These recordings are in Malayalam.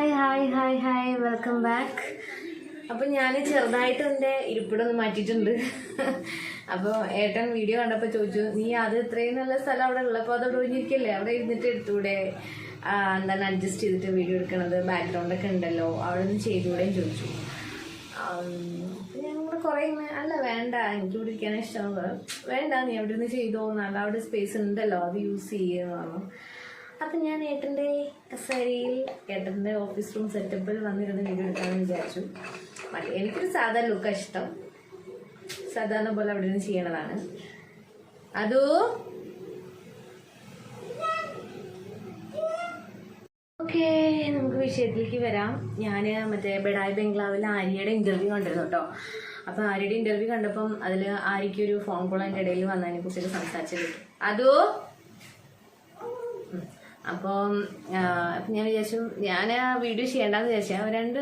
Hi hi hi hi welcome back അപ്പം ഞാൻ ചെറുതായിട്ട് എന്റെ ഇരിപ്പിടൊന്ന് മാറ്റിയിട്ടുണ്ട്. അപ്പോൾ ഏട്ടൻ വീഡിയോ കണ്ടപ്പോൾ ചോദിച്ചു നീ അത് ഇത്രയും നല്ല സ്ഥലം അവിടെ ഉള്ളപ്പോൾ അതവിടെ ഒഴിഞ്ഞിരിക്കല്ലേ അവിടെ ഇരുന്നിട്ട് എടുത്തൂടെ? ആ, എന്താണ് അഡ്ജസ്റ്റ് ചെയ്തിട്ട് വീഡിയോ എടുക്കണത്? ബാക്ക്ഗ്രൗണ്ടൊക്കെ ഉണ്ടല്ലോ അവിടെ നിന്ന് ചെയ്തുകൂടെയും ചോദിച്ചു. ഞങ്ങൾ കുറേ ഇങ്ങനെ അല്ല വേണ്ട എനിക്ക് ഇവിടെ ഇരിക്കാൻ ഇഷ്ടമാണ് വേണ്ട നീ അവിടെ നിന്ന് ചെയ്തോ? അവിടെ സ്പേസ് ഉണ്ടല്ലോ അത് യൂസ് ചെയ്യുമെന്ന് പറഞ്ഞു അപ്പം ഞാൻ ഏട്ടന്റെ കസേരയിൽ ഏട്ടന്റെ ഓഫീസ് റൂം സെറ്റപ്പിൽ വന്നിരുന്ന് വീഡിയോ എടുക്കാമെന്ന് വിചാരിച്ചു. എനിക്കൊരു സാധാ ലുക്കാണ് ഇഷ്ടം. സാധാരണ പോലെ അവിടെ നിന്ന് ചെയ്യണതാണ്. അതോ? ഓക്കെ നമുക്ക് വിഷയത്തിലേക്ക് വരാം. ഞാൻ മറ്റേ ബെഡായി ബംഗ്ലാവിൽ ആര്യയുടെ ഇന്റർവ്യൂ കണ്ടിരുന്നു കേട്ടോ. അപ്പോൾ ആര്യയുടെ ഇന്റർവ്യൂ കണ്ടപ്പം അതിൽ ആര്യയ്ക്ക് ഒരു ഫോൺ കോൾ അതിന്റെ ഇടയിൽ വന്നതിനെ കുറിച്ചിട്ട് സംസാരിച്ചത് അതോ? അപ്പം അപ്പം ഞാൻ വിചാരിച്ചു ഞാൻ ആ വീഡിയോ ചെയ്യേണ്ടെന്ന് വിചാരിച്ചു. രണ്ട്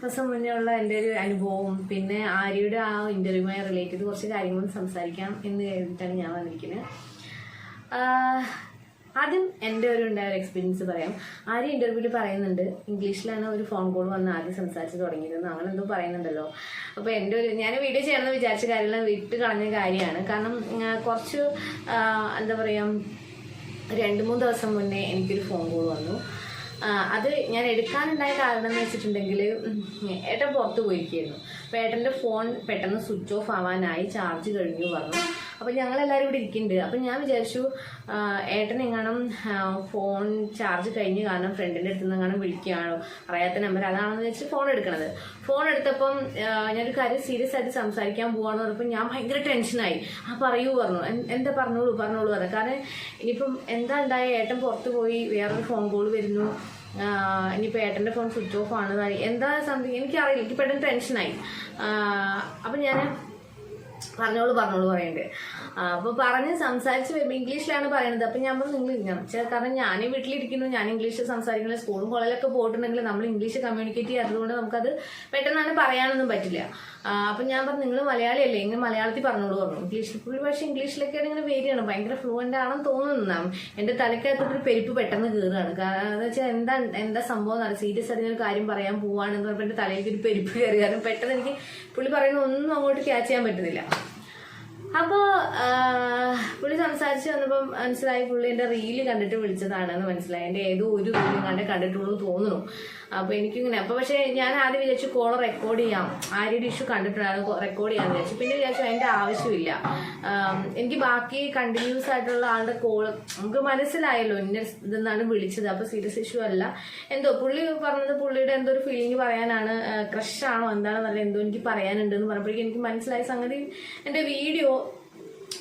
ദിവസം മുന്നേ ഉള്ള എന്റെ ഒരു അനുഭവവും പിന്നെ ആര്യയുടെ ആ ഇന്റർവ്യൂമായി റിലേറ്റ് ചെയ്ത് കുറച്ച് കാര്യങ്ങളും സംസാരിക്കാം എന്ന് കരുതിയിട്ടാണ് ഞാൻ വന്നിരിക്കുന്നത്. ആദ്യം എന്റെ ഒരു ഉണ്ടായ ഒരു എക്സ്പീരിയൻസ് പറയാം. ആര്യ ഇന്റർവ്യൂവിൽ പറയുന്നുണ്ട് ഇംഗ്ലീഷിലാണ് ഒരു ഫോൺ കോൾ വന്ന് ആദ്യം സംസാരിച്ച് തുടങ്ങിയതെന്ന് അങ്ങനെ എന്തോ പറയുന്നുണ്ടല്ലോ. അപ്പോൾ എന്റെ ഒരു ഞാൻ വീഡിയോ ചെയ്യണമെന്ന് വിചാരിച്ച കാര്യങ്ങൾ വിട്ട് കളഞ്ഞ കാര്യമാണ്. കാരണം കുറച്ച് എന്താ പറയുക രണ്ട് മൂന്ന് ദിവസം മുന്നേ എനിക്കൊരു ഫോൺ കോൾ വന്നു. അത് ഞാൻ എടുക്കാനുണ്ടായ കാരണം എന്ന് വെച്ചിട്ടുണ്ടെങ്കിൽ ഏട്ടൻ പുറത്ത് പോയിരിക്കുന്നു അപ്പോൾ ഏട്ടന്റെ ഫോൺ പെട്ടെന്ന് സ്വിച്ച് ഓഫ് ആവാനായി ചാർജ് കഴിഞ്ഞു പറഞ്ഞു. അപ്പോൾ ഞങ്ങളെല്ലാവരും ഇവിടെ ഇരിക്കുന്നുണ്ട്. അപ്പോൾ ഞാൻ വിചാരിച്ചു ഏട്ടൻ എങ്ങാനും ഫോൺ ചാർജ് കഴിഞ്ഞ് കാരണം ഫ്രണ്ടിന്റെ അടുത്ത് നിന്ന് എങ്ങാനും വിളിക്കുകയാണോ? അറിയാത്ത നമ്പർ അതാണെന്ന് വെച്ചിട്ട് ഫോൺ എടുക്കണത്. ഫോൺ എടുത്തപ്പം ഞാനൊരു കാര്യം സീരിയസ് ആയിട്ട് സംസാരിക്കാൻ പോവാന്ന് പറഞ്ഞപ്പോൾ ഞാൻ ഭയങ്കര ടെൻഷനായി ആ പറയൂ പറഞ്ഞു. എന്താ പറഞ്ഞോളൂ പറഞ്ഞോളൂ പറഞ്ഞു. കാരണം ഇനിയിപ്പം എന്താ ഉണ്ടായ? ഏട്ടൻ പുറത്ത് പോയി വേറൊരു ഫോൺ കോൾ വരുന്നു. ഇനിയിപ്പോൾ ഏട്ടന്റെ ഫോൺ സ്വിച്ച് ഓഫ് ആണ് എന്താ സംതിങ് എനിക്കറിയില്ല. എനിക്ക് പെട്ടെന്ന് ടെൻഷനായി അപ്പം ഞാൻ പറഞ്ഞോളൂ പറഞ്ഞോളൂ പറയുന്നുണ്ട് അപ്പോൾ പറഞ്ഞ് സംസാരിച്ച് ഇംഗ്ലീഷിലാണ് പറയുന്നത് അപ്പം ഞാൻ നിങ്ങൾ ചെ- കാരണം ഞാൻ വീട്ടിലിരിക്കുന്നു ഞാൻ ഇംഗ്ലീഷ് സംസാരിക്കുന്നത് സ്കൂളും കോളേജിലൊക്കെ പോയിട്ടുണ്ടെങ്കിൽ നമ്മൾ ഇംഗ്ലീഷ് കമ്മ്യൂണിക്കേറ്റ് ചെയ്യാത്തതുകൊണ്ട് നമുക്കത് പെട്ടെന്നാണ് പറയാനൊന്നും പറ്റില്ല. അപ്പം ഞാൻ പറഞ്ഞു നിങ്ങൾ മലയാളിയല്ലേ ഇങ്ങനെ മലയാളത്തിൽ പറഞ്ഞോളൂ പറഞ്ഞു. ഇംഗ്ലീഷിൽ പുള്ളി പക്ഷേ ഇംഗ്ലീഷിലൊക്കെയാണ് ഇങ്ങനെ വേരിയാണ് ഭയങ്കര ഫ്ലുവന്റ് ആണെന്ന് തോന്നുന്നു. എന്റെ തലക്കകത്തൊരു പെരുപ്പ് പെട്ടെന്ന് കയറുകയാണ് കാരണം വെച്ചാൽ എന്താ എന്താ സംഭവം എന്നാണ് സീരിയസ് ആയിട്ട് ഒരു കാര്യം പറയാൻ പോവാണെന്ന് പറഞ്ഞപ്പോൾ എന്റെ തലയിലേക്ക് ഒരു പെരുപ്പ് കയറി കാരണം പെട്ടെന്ന് എനിക്ക് പുള്ളി പറയുന്ന ഒന്നും അങ്ങോട്ട് ക്യാച്ച് ചെയ്യാൻ പറ്റുന്നില്ല. അപ്പോൾ പുള്ളി സംസാരിച്ച് വന്നപ്പോ മനസ്സിലായി പുള്ളി എന്റെ റീൽ കണ്ടിട്ട് വിളിച്ചതാണെന്ന് മനസ്സിലായി. എന്റെ ഏതോ ഒരു റീലും കണ്ടേ കണ്ടിട്ടുള്ളൂ തോന്നുന്നു. അപ്പോൾ എനിക്കിങ്ങനെ അപ്പോൾ പക്ഷേ ഞാൻ ആദ്യം വിചാരിച്ചു കോൾ റെക്കോർഡ് ചെയ്യാം. ആരുടെ ഇഷ്യൂ കണ്ടിട്ടുണ്ടായിരുന്നു റെക്കോർഡ് ചെയ്യാമെന്ന് വിചാരിച്ചു. പിന്നെ വിചാരിച്ചു അതിന്റെ ആവശ്യമില്ല. എനിക്ക് ബാക്കി കണ്ടിന്യൂസ് ആയിട്ടുള്ള ആളുടെ കോൾ നമുക്ക് മനസ്സിലായല്ലോ ഇന്ന ഇതെന്നാണ് വിളിച്ചത്. അപ്പോൾ സീരിയസ് ഇഷ്യൂ അല്ല. എന്തോ പുള്ളി പറഞ്ഞത് പുള്ളിയുടെ എന്തോ ഒരു ഫീലിംഗ് പറയാനാണ് ക്രഷ് ആണോ എന്താണെന്നല്ല എന്തോ എനിക്ക് പറയാനുണ്ടെന്ന് പറഞ്ഞപ്പോഴേക്കും എനിക്ക് മനസ്സിലായ സംഗതി എന്റെ വീഡിയോ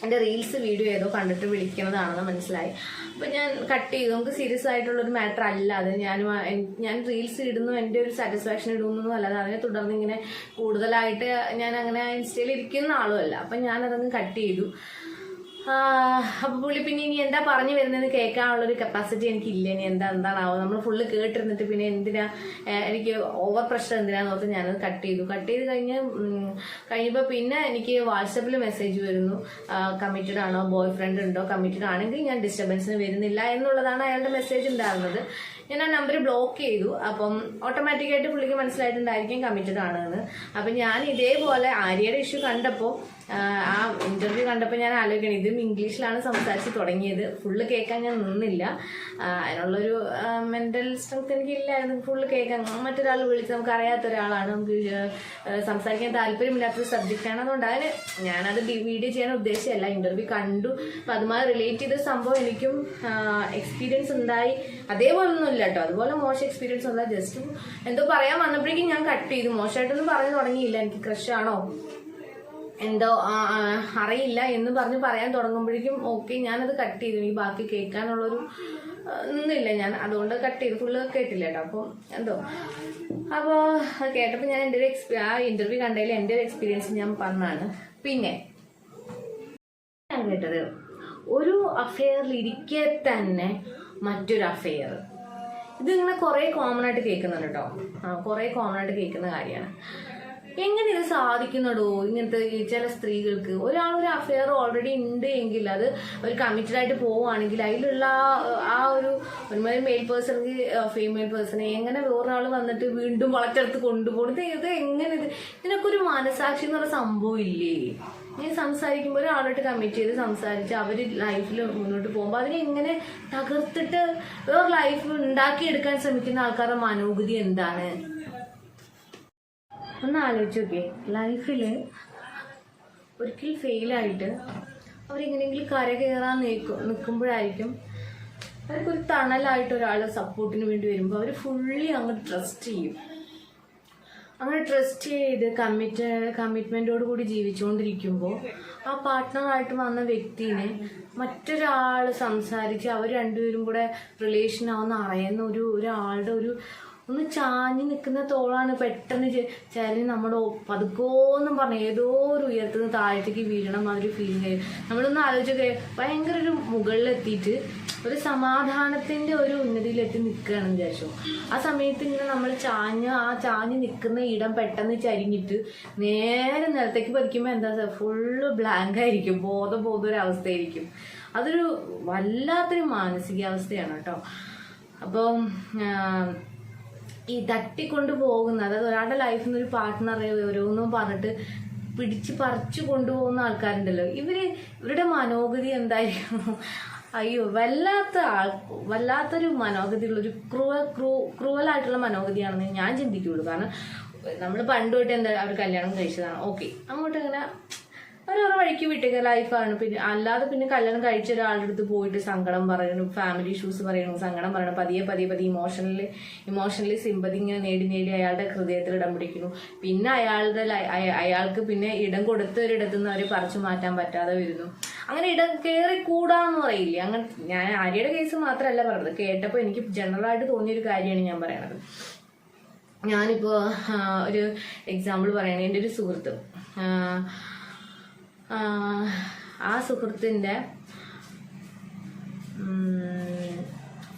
എന്റെ റീൽസ് വീഡിയോ ഏതോ കണ്ടിട്ട് വിളിക്കുന്നതാണെന്ന് മനസ്സിലായി. അപ്പം ഞാൻ കട്ട് ചെയ്തു. നമുക്ക് സീരിയസ് ആയിട്ടുള്ളൊരു മാറ്റർ അല്ല. അത് ഞാൻ ഞാൻ റീൽസ് ഇടുന്നു എന്റെ ഒരു സാറ്റിസ്ഫാക്ഷൻ ഇടുന്നു അല്ലാതെ അതിനെ തുടർന്ന് ഇങ്ങനെ കൂടുതലായിട്ട് ഞാൻ അങ്ങനെ ഇൻസ്റ്റയിൽ ഇരിക്കുന്ന ആളുമല്ല അപ്പം ഞാനതങ്ങ് കട്ട് ചെയ്തു. അപ്പൊ പുള്ളി പിന്നെ ഇനി എന്താ പറഞ്ഞു വരുന്നത് കേൾക്കാനുള്ള ഒരു കപ്പാസിറ്റി എനിക്ക് ഇല്ല ഇനി എന്താ എന്താണാവോ? നമ്മൾ ഫുള്ള് കേട്ടിരുന്നിട്ട് പിന്നെ എന്തിനാ എനിക്ക് ഓവർ പ്രഷർ എന്തിനാന്ന് ഓർത്ത് ഞാനത് കട്ട് ചെയ്തു. കട്ട് ചെയ്ത് കഴിഞ്ഞ് കഴിഞ്ഞപ്പോ പിന്നെ എനിക്ക് വാട്സപ്പിൽ മെസ്സേജ് വരുന്നു. കമ്മിറ്റഡ് ആണോ? ബോയ് ഫ്രണ്ട് ഉണ്ടോ? കമ്മിറ്റഡ് ആണെങ്കിൽ ഞാൻ ഡിസ്റ്റർബൻസിന് വരുന്നില്ല എന്നുള്ളതാണ് അയാളുടെ മെസ്സേജ് ഉണ്ടാകുന്നത്. ഞാൻ ആ നമ്പർ ബ്ലോക്ക് ചെയ്തു. അപ്പം ഓട്ടോമാറ്റിക്കായിട്ട് പുള്ളിക്ക് മനസ്സിലായിട്ടുണ്ടായിരിക്കും കമ്മിറ്റഡ് ആണെന്ന്. അപ്പം ഞാൻ ഇതേപോലെ ആര്യയുടെ ഇഷ്യൂ കണ്ടപ്പോൾ ആ ഇന്റർവ്യൂ കണ്ടപ്പോൾ ഞാൻ ആലോചിക്കണം ഇതും ഇംഗ്ലീഷിലാണ് സംസാരിച്ച് തുടങ്ങിയത്. ഫുള്ള് കേൾക്കാൻ ഞാൻ നിന്നില്ല. അതിനുള്ളൊരു മെന്റൽ സ്ട്രെങ്ത് എനിക്കില്ലായിരുന്നു. ഫുള്ള് കേൾക്കാൻ മറ്റൊരാൾ വിളിച്ച് നമുക്ക് അറിയാത്ത ഒരാളാണ്. നമുക്ക് സംസാരിക്കാൻ താല്പര്യമില്ലാത്തൊരു സബ്ജക്റ്റാണ് അതുകൊണ്ട് അതിന് ഞാനത് വീഡിയോ ചെയ്യാൻ ഉദ്ദേശമല്ല ഇന്റർവ്യൂ കണ്ടു. അപ്പം അതുമായി റിലേറ്റ് ചെയ്ത സംഭവം എനിക്കും എക്സ്പീരിയൻസ് ഉണ്ടായി. അതേപോലെ ഒന്നും ഇല്ല കേട്ടോ. അതുപോലെ മോശം എക്സ്പീരിയൻസ് ഉള്ള ജസ്റ്റ് എന്തോ പറയാൻ വന്നപ്പോഴേക്കും ഞാൻ കട്ട് ചെയ്തു. മോശമായിട്ടൊന്നും പറഞ്ഞു തുടങ്ങിയില്ല. എനിക്ക് ക്രഷ് ആണോ? എന്തോ അറിയില്ല എന്ന് പറഞ്ഞ് പറയാൻ തുടങ്ങുമ്പോഴേക്കും ഓക്കെ ഞാനത് കട്ട് ചെയ്തു. ഈ ബാക്കി കേൾക്കാനുള്ളൊരു ഒന്നുമില്ല ഞാൻ. അതുകൊണ്ട് കട്ട് ചെയ്തു. ഫുള്ള് കേട്ടില്ല കേട്ടോ. അപ്പോൾ എന്തോ. അപ്പോൾ കേട്ടപ്പോൾ ഞാൻ എന്റെ ഒരു എക്സ്പീ ആ ഇന്റർവ്യൂ കണ്ടതിൽ എന്റെ ഒരു എക്സ്പീരിയൻസ് ഞാൻ പറഞ്ഞാണ് പിന്നെ ഞാൻ കേട്ടത് ഒരു അഫെയറിലിരിക്കെ തന്നെ മറ്റൊരു അഫെയർ ഇതിങ്ങനെ കുറേ കോമൺ ആയിട്ട് കേൾക്കുന്നുണ്ട് കേട്ടോ. കുറേ കോമൺ ആയിട്ട് കേൾക്കുന്ന കാര്യമാണ്. എങ്ങനെ ഇത് സാധിക്കുന്നടോ? ഇങ്ങനത്തെ ഈ ചില സ്ത്രീകൾക്ക്. ഒരാൾ ഒരു അഫെയർ ഓൾറെഡി ഉണ്ട് എങ്കിൽ അത് ഒരു കമ്മിറ്റഡ് ആയിട്ട് പോവുകയാണെങ്കിൽ അതിലുള്ള ആ- ഒരു ഒരുമാതിരി മെയിൽ പേഴ്സണെങ്കിൽ ഫീമെയിൽ പേഴ്സണെ എങ്ങനെ വേറൊരാൾ വന്നിട്ട് വീണ്ടും വളർത്തെടുത്ത് കൊണ്ടുപോകുന്നത് ഇത് എങ്ങനെ ഇത്? ഇതിനൊക്കെ ഒരു മനസാക്ഷി എന്ന് പറയുന്ന സംഭവം ഇല്ലേ? ഞാൻ സംസാരിക്കുമ്പോൾ ഒരാളോട്ട് കമ്മിറ്റ് ചെയ്ത് സംസാരിച്ച് അവർ ലൈഫിൽ മുന്നോട്ട് പോകുമ്പോൾ അതിനെ എങ്ങനെ തകർത്തിട്ട് വേറെ ലൈഫ് ഉണ്ടാക്കിയെടുക്കാൻ ശ്രമിക്കുന്ന ആൾക്കാരുടെ മനോഗതി എന്താണ്? ഒന്ന് ആലോചിച്ച് നോക്കിയേ ലൈഫിൽ ഒരിക്കൽ ഫെയിലായിട്ട് അവരെങ്ങനെയെങ്കിലും കര കയറാൻ നിൽക്കും നിൽക്കുമ്പോഴായിരിക്കും അവർക്കൊരു തണലായിട്ട് ഒരാൾ സപ്പോർട്ടിന് വേണ്ടി വരുമ്പോൾ അവർ ഫുള്ളി അങ്ങ് ട്രസ്റ്റ് ചെയ്യും. അങ്ങനെ ട്രസ്റ്റ് ചെയ്ത് കമ്മിറ്റ് കമ്മിറ്റ്മെന്റോട് കൂടി ജീവിച്ചുകൊണ്ടിരിക്കുമ്പോൾ ആ പാർട്ട്ണറായിട്ട് വന്ന വ്യക്തിനെ മറ്റൊരാൾ സംസാരിച്ച് അവർ രണ്ടുപേരും കൂടെ റിലേഷൻ ആവുന്ന അറിയുന്ന ഒരു ഒരാളുടെ ഒരു ഒന്ന് ചാഞ്ഞ് നിൽക്കുന്ന തോളാണ് പെട്ടെന്ന് ചരി നമ്മുടെ പതുക്കോന്നും പറഞ്ഞു ഏതോ ഒരു ഉയരത്തുനിന്ന് താഴത്തേക്ക് വീഴണം ആ ഒരു ഫീലിംഗ് ആയി. നമ്മളൊന്ന് ആലോചിച്ചൊക്കെ ഭയങ്കര ഒരു മുകളിലെത്തിയിട്ട് ഒരു സമാധാനത്തിന്റെ ഒരു ഉന്നതിയിലെത്തി നിൽക്കുകയാണെന്ന് വിചാരിച്ചു. ആ സമയത്ത് ഇങ്ങനെ നമ്മൾ ചാഞ്ഞ് ആ ചാഞ്ഞ് നിൽക്കുന്ന ഇടം പെട്ടെന്ന് ചരിഞ്ഞിട്ട് നേരെ നിലത്തേക്ക് പതിക്കുമ്പോൾ എന്താ ഫുള്ള് ബ്ലാങ്ക് ആയിരിക്കും ബോധം ബോധം ഒരു അവസ്ഥയായിരിക്കും. അതൊരു വല്ലാത്തൊരു മാനസികാവസ്ഥയാണ് കേട്ടോ. അപ്പോൾ ഈ തട്ടിക്കൊണ്ട് പോകുന്ന അതായത് ഒരാളുടെ ലൈഫിൽ നിന്ന് ഒരു പാർട്ട്ണറെ ഓരോന്നും പറഞ്ഞിട്ട് പിടിച്ച് പറിച്ചു കൊണ്ടുപോകുന്ന ആൾക്കാരുണ്ടല്ലോ. ഇവർ ഇവരുടെ മനോഗതി എന്തായിരിക്കും? അയ്യോ വല്ലാത്ത ആൾ വല്ലാത്തൊരു മനോഗതിയുള്ള ഒരു ക്രൂവൽ ക്രൂ ക്രൂവലായിട്ടുള്ള മനോഗതിയാണെന്ന് ഞാൻ ചിന്തിക്കുള്ളൂ. കാരണം നമ്മൾ പണ്ട് തൊട്ട് എന്താ അവർ കല്യാണം കഴിച്ചതാണ്. ഓക്കെ അങ്ങോട്ട് ഇങ്ങനെ ഓരോരോ വഴിക്ക് വിട്ടേക്ക ലൈഫാണ് പിന്നെ അല്ലാതെ പിന്നെ കല്യാണം കഴിച്ച ഒരാളുടെ അടുത്ത് പോയിട്ട് സങ്കടം പറയണം ഫാമിലി ഇഷ്യൂസ് പറയണം സങ്കടം പറയണം. പതിയെ പതിയെ പതിയെ ഇമോഷണലി ഇമോഷണലി സിമ്പതി ഇങ്ങനെ നേടി നേടി അയാളുടെ ഹൃദയത്തിൽ ഇടം പിടിക്കുന്നു. പിന്നെ അയാളുടെ അയാൾക്ക് പിന്നെ ഇടം കൊടുത്ത ഒരിടത്തു നിന്ന് അവരെ പറിച്ചു മാറ്റാൻ പറ്റാതെ വരുന്നു. അങ്ങനെ ഇടം കയറി കൂടാന്ന് പറയില്ലേ? അങ്ങനെ ഞാൻ ആര്യയുടെ കേസ് മാത്രമല്ല പറഞ്ഞത്. കേട്ടപ്പോൾ എനിക്ക് ജനറലായിട്ട് തോന്നിയൊരു കാര്യമാണ് ഞാൻ പറയണത്. ഞാനിപ്പോൾ ഒരു എക്സാമ്പിൾ പറയണേ. എന്റെ ഒരു സുഹൃത്ത് ആ, സുഹൃത്തിന്റെ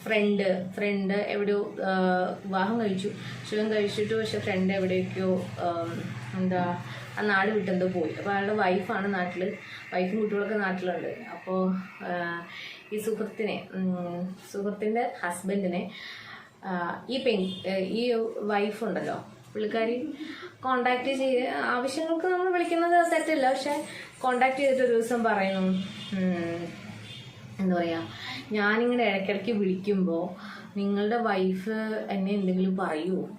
ഫ്രണ്ട് ഫ്രണ്ട് എവിടെയോ വിവാഹം കഴിച്ചു. ശിവൻ കഴിച്ചിട്ട് പക്ഷെ ഫ്രണ്ട് എവിടെയൊക്കെയോ എന്താ ആ നാട് വിട്ടെന്തോ പോയി. അപ്പോൾ അയാളുടെ വൈഫാണ് നാട്ടിൽ വൈഫും കുട്ടികളൊക്കെ നാട്ടിലുണ്ട്. അപ്പോൾ ഈ സുഹൃത്തിനെ സുഹൃത്തിന്റെ ഹസ്ബൻഡിനെ ഈ പെൺ ഈ വൈഫ് ഉണ്ടല്ലോ പുള്ളിക്കാരി കോണ്ടാക്ട് ചെയ്ത് ആവശ്യങ്ങൾക്ക് നമ്മൾ വിളിക്കുന്നത് തെറ്റല്ല പക്ഷെ കോണ്ടാക്ട് ചെയ്തിട്ട് ഒരു ദിവസം പറയുന്നു എന്താ പറയുക ഞാനിങ്ങനെ ഇടയ്ക്കിടയ്ക്ക് വിളിക്കുമ്പോൾ നിങ്ങളുടെ വൈഫ് എന്നെ എന്തെങ്കിലും പറയുമോ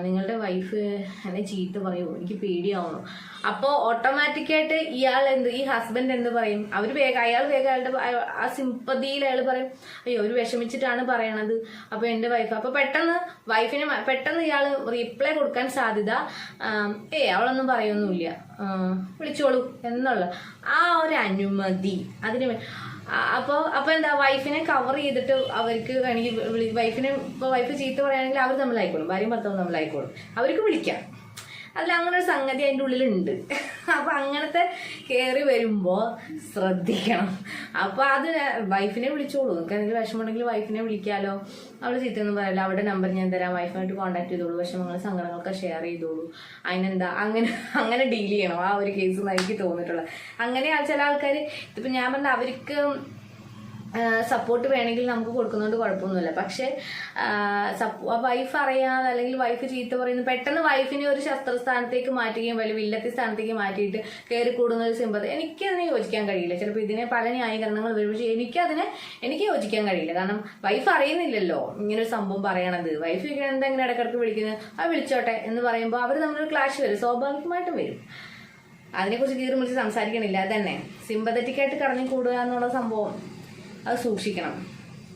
നിങ്ങളുടെ വൈഫ് എന്നെ ചീത്ത പറയുമോ എനിക്ക് പേടിയാവുന്നു. അപ്പോൾ ഓട്ടോമാറ്റിക്കായിട്ട് ഇയാൾ എന്ത് ഈ ഹസ്ബൻഡ് എന്ത് പറയും? അവർ വേഗം അയാൾ വേഗം അയാളുടെ ആ- സിമ്പതിയിൽ അയാൾ പറയും അയ്യോ ഒരു വിഷമിച്ചിട്ടാണ് പറയണത്. അപ്പോൾ എന്റെ വൈഫ് അപ്പോൾ പെട്ടെന്ന് വൈഫിന് പെട്ടെന്ന് ഇയാൾ റീപ്ലൈ കൊടുക്കാൻ സാധ്യത ഏ അവളൊന്നും പറയൊന്നുമില്ല. വിളിച്ചോളൂ എന്നുള്ള ആ ഒരു അനുമതി. അതിന് അപ്പോൾ അപ്പൊ അപ്പൊ എന്താ വൈഫിനെ കവർ ചെയ്തിട്ട് അവർക്ക് വേണമെങ്കിൽ വൈഫിനെ ഇപ്പൊ വൈഫ് ചീത്ത പറയുകയാണെങ്കിൽ അവർ തമ്മിലായിക്കോളും ഭാര്യയും ഭർത്താവും തമ്മിലായിക്കോളും. അവർക്ക് വിളിക്കാം. അതിൽ അങ്ങനെ ഒരു സംഗതി അതിന്റെ ഉള്ളിലുണ്ട്. അപ്പൊ അങ്ങനത്തെ കയറി വരുമ്പോൾ ശ്രദ്ധിക്കണം. അപ്പോൾ അത് വൈഫിനെ വിളിച്ചോളൂ. നിങ്ങൾക്ക് എന്തെങ്കിലും വിഷമമുണ്ടെങ്കിൽ വൈഫിനെ വിളിക്കാലോ. അവൾ ചീത്തയൊന്നും പറയില്ല. അവിടെ നമ്പർ ഞാൻ തരാം. വൈഫായിട്ട് കോൺടാക്ട് ചെയ്തോളൂ. പക്ഷെ നിങ്ങൾ സങ്കടങ്ങളൊക്കെ ഷെയർ ചെയ്തോളൂ. അതിനെന്താ? അങ്ങനെ അങ്ങനെ ഡീൽ ചെയ്യണം. ആ ഒരു കേസ് എനിക്ക് തോന്നിയിട്ടുള്ളത്. അങ്ങനെ ചില ആൾക്കാർ ഇതിപ്പോൾ ഞാൻ പറഞ്ഞ അവർക്ക് സപ്പോർട്ട് വേണമെങ്കിൽ നമുക്ക് കൊടുക്കുന്നതുകൊണ്ട് കുഴപ്പമൊന്നുമില്ല. പക്ഷേ വൈഫ് അറിയാതെ അല്ലെങ്കിൽ വൈഫ് ചീത്ത പറയുന്നത് പെട്ടെന്ന് വൈഫിനെ ഒരു ശസ്ത്രസ്ഥാനത്തേക്ക് മാറ്റുകയും വലിയ വില്ലത്തി സ്ഥാനത്തേക്ക് മാറ്റിയിട്ട് കയറി കൂടുന്ന ഒരു സിമ്പതി എനിക്കതിനെ യോജിക്കാൻ കഴിയില്ല. ചിലപ്പോൾ ഇതിനെ പല ന്യായീകരണങ്ങൾ വരും. പക്ഷേ എനിക്കതിനെ എനിക്ക് യോജിക്കാൻ കഴിയില്ല. കാരണം വൈഫ് അറിയുന്നില്ലല്ലോ. ഇങ്ങനൊരു സംഭവം പറയണത്. വൈഫ് എന്തെങ്കിലും ഇടക്കിടക്ക് വിളിക്കുന്നത്? ആ വിളിച്ചോട്ടെ. എന്ന് പറയുമ്പോൾ അവർ തമ്മിലൊരു ക്ലാഷ് വരും. സ്വാഭാവികമായിട്ടും വരും. അതിനെക്കുറിച്ച് കീറി മുറിച്ച് സംസാരിക്കണില്ല. അതന്നെ. സിമ്പതറ്റിക്കായിട്ട് കടഞ്ഞു കൂടുക എന്നുള്ള സംഭവം അത് സൂക്ഷിക്കണം.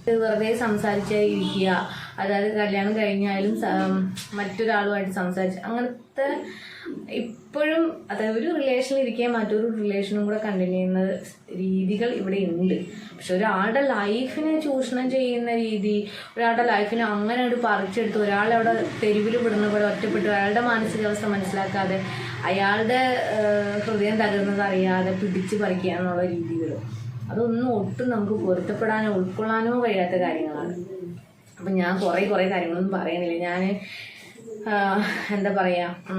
വെറുതെ സംസാരിച്ചാൽ ഇരിക്കുക. അതായത് കല്യാണം കഴിഞ്ഞാലും മറ്റൊരാളുമായിട്ട് സംസാരിച്ച് അങ്ങനത്തെ ഇപ്പോഴും അതായത് ഒരു റിലേഷനിൽ ഇരിക്കാൻ മറ്റൊരു റിലേഷനും കൂടെ കണ്ടിന്യൂ ചെയ്യുന്ന രീതികൾ ഇവിടെ ഉണ്ട്. പക്ഷെ ഒരാളുടെ ലൈഫിനെ ചൂഷണം ചെയ്യുന്ന രീതി ഒരാളുടെ ലൈഫിനെ അങ്ങനെ ഒരു പറിച്ചെടുത്ത് ഒരാളെ അവിടെ തെരുവിൽ വിടുന്ന പോലെ ഒറ്റപ്പെട്ട് അയാളുടെ മാനസികാവസ്ഥ മനസ്സിലാക്കാതെ അയാളുടെ ഹൃദയം തകർന്നത് അറിയാതെ പിടിച്ചു പറിക്കുക എന്നുള്ള രീതികൾ അതൊന്നും ഒട്ടും നമുക്ക് പൊരുത്തപ്പെടാനോ ഉൾക്കൊള്ളാനോ കഴിയാത്ത കാര്യങ്ങളാണ്. അപ്പം ഞാൻ കുറേ കുറേ കാര്യങ്ങളൊന്നും പറയുന്നില്ല ഞാൻ എന്താ പറയുക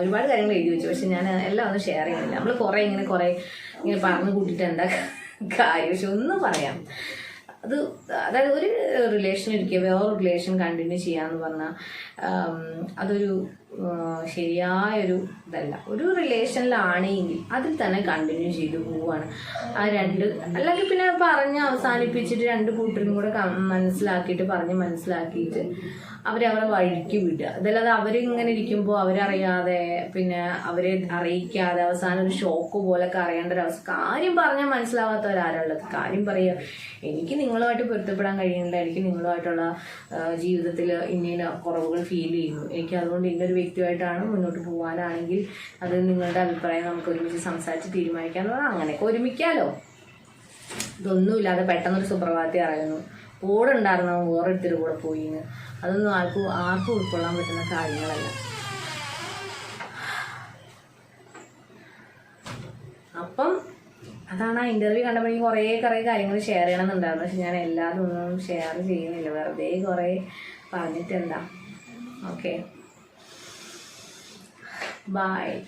ഒരുപാട് കാര്യങ്ങൾ എഴുതി വെച്ചു. പക്ഷെ ഞാൻ എല്ലാം ഒന്നും ഷെയർ ചെയ്യുന്നില്ല. നമ്മൾ കുറേ ഇങ്ങനെ കുറേ ഇങ്ങനെ പറഞ്ഞു കൂട്ടിയിട്ട് എന്താ കാര്യം? പക്ഷെ ഒന്നും പറയാം. അത് അതായത് ഒരു റിലേഷൻ ഇരിക്കുക വേറൊരു റിലേഷൻ കണ്ടിന്യൂ ചെയ്യാന്ന് പറഞ്ഞാൽ അതൊരു ശരിയായൊരു ഇതല്ല. ഒരു റിലേഷനിലാണെങ്കിൽ അതിൽ തന്നെ കണ്ടിന്യൂ ചെയ്ത് പോവുകയാണ് ആ രണ്ട് അല്ലെങ്കിൽ പിന്നെ പറഞ്ഞ് അവസാനിപ്പിച്ചിട്ട് രണ്ട് കൂട്ടരും കൂടെ മനസ്സിലാക്കിയിട്ട് പറഞ്ഞ് മനസ്സിലാക്കിയിട്ട് അവരവരെ വഴിക്ക് വിടുക. അതല്ലാതെ അവരിങ്ങനെ ഇരിക്കുമ്പോൾ അവരറിയാതെ പിന്നെ അവരെ അറിയിക്കാതെ അവസാനം ഒരു ഷോക്ക് പോലൊക്കെ അറിയേണ്ട ഒരു അവസ്ഥ. കാര്യം പറഞ്ഞാൽ മനസ്സിലാവാത്തവരാരുള്ളത്? കാര്യം പറയുക എനിക്ക് നിങ്ങളുമായിട്ട് പൊരുത്തപ്പെടാൻ കഴിയുന്നില്ല. നിങ്ങളുമായിട്ടുള്ള ജീവിതത്തിൽ ഇന്ന കുറവുകൾ ഫീൽ ചെയ്യുന്നു. എനിക്ക് അതുകൊണ്ട് ഇന്നൊരു വ്യക്തിയുമായിട്ടാണ് മുന്നോട്ട് പോകാനാണെങ്കിൽ അത് നിങ്ങളുടെ അഭിപ്രായം നമുക്ക് ഒരുമിച്ച് സംസാരിച്ച് തീരുമാനിക്കാം അങ്ങനെ. ഒരുമിക്കാലോ? ഇതൊന്നുമില്ലാതെ പെട്ടെന്നൊരു സുപ്രഭാതത്തിൽ അറിയുന്നു കൂടെ ഉണ്ടായിരുന്ന വേറൊരുത്തർ കൂടെ പോയിന്ന്. അതൊന്നും ആർക്കും ആർക്കും ഉൾക്കൊള്ളാൻ പറ്റുന്ന കാര്യങ്ങളല്ല. അപ്പം അതാണ് ആ ഇന്റർവ്യൂ കണ്ടപ്പോൾ എനിക്ക് കുറേ കുറേ കാര്യങ്ങൾ ഷെയർ ചെയ്യണമെന്നുണ്ടായിരുന്നു. പക്ഷെ ഞാൻ എല്ലാതും ഒന്നും ഷെയർ ചെയ്യുന്നില്ല. വെറുതെ കുറേ പറഞ്ഞിട്ടെന്താ? Okay Bye.